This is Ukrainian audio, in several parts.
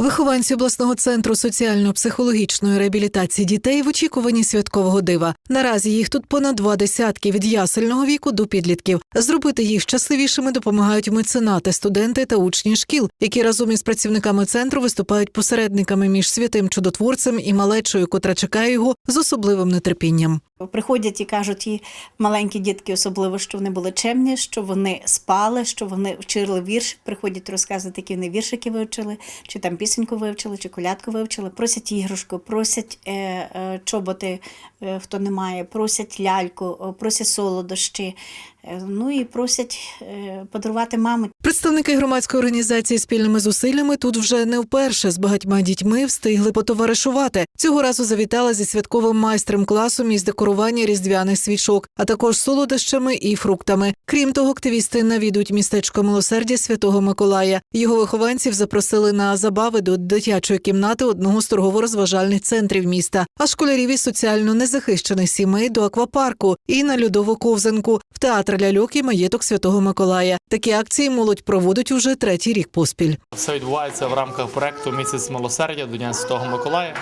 Вихованці обласного центру соціально-психологічної реабілітації дітей в очікуванні святкового дива. Наразі їх тут понад два десятки від ясельного віку до підлітків. Зробити їх щасливішими допомагають меценати, студенти та учні шкіл, які разом із працівниками центру виступають посередниками між святим чудотворцем і малечою, котра чекає його з особливим нетерпінням. Приходять і кажуть, і маленькі дітки, особливо, що вони були чемні, що вони спали, що вони вчили вірш. Приходять розказувати, які вони віршики вивчили, чи там пісеньку вивчили, чи колядку вивчили. Просять іграшку, просять е, е, чоботи, е, хто не має, просять ляльку, просять солодощі. Е, ну і просять е, подарувати мамі Представники громадської організації спільними зусиллями тут вже не вперше з багатьма дітьми встигли потоваришувати. Цього разу завітала зі святковим майстрем класом із декорування різдвяних свічок, а також солодощами і фруктами. Крім того, активісти навідують містечко милосердя Святого Миколая. Його вихованців запросили на забави до дитячої кімнати одного з торгово-розважальних центрів міста, а школярів із соціально незахищених сімей до аквапарку і на льодову ковзанку в театр ляльок і маєток Святого Миколая. Такі акції молодь проводить уже третій рік поспіль. Все відбувається в рамках проекту Місяць милосердя до Дня Миколая,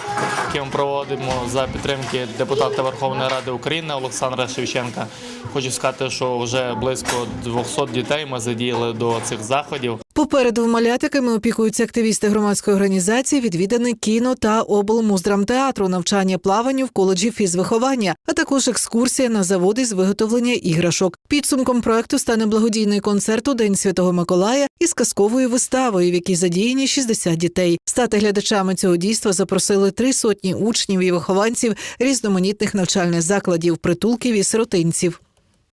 який ми проводимо за підтримки депутата Верховної Ради України Олександра Шевченка. Хочу сказати, що вже близько 200 дітей ми задіяли до цих заходів. Попереду в малятиками опікуються активісти громадської організації, відвіданий кіно та облмуздрамтеатру, навчання плаванню в коледжі фізвиховання, а також екскурсія на заводи з виготовлення іграшок. Підсумком проекту стане благодійний концерт у День Святого Миколая із казковою виставою, в якій задіяні 60 дітей. Стати глядачами цього дійства запросили три сотні учнів і вихованців різноманітних навчальних закладів, притулків і сиротинців.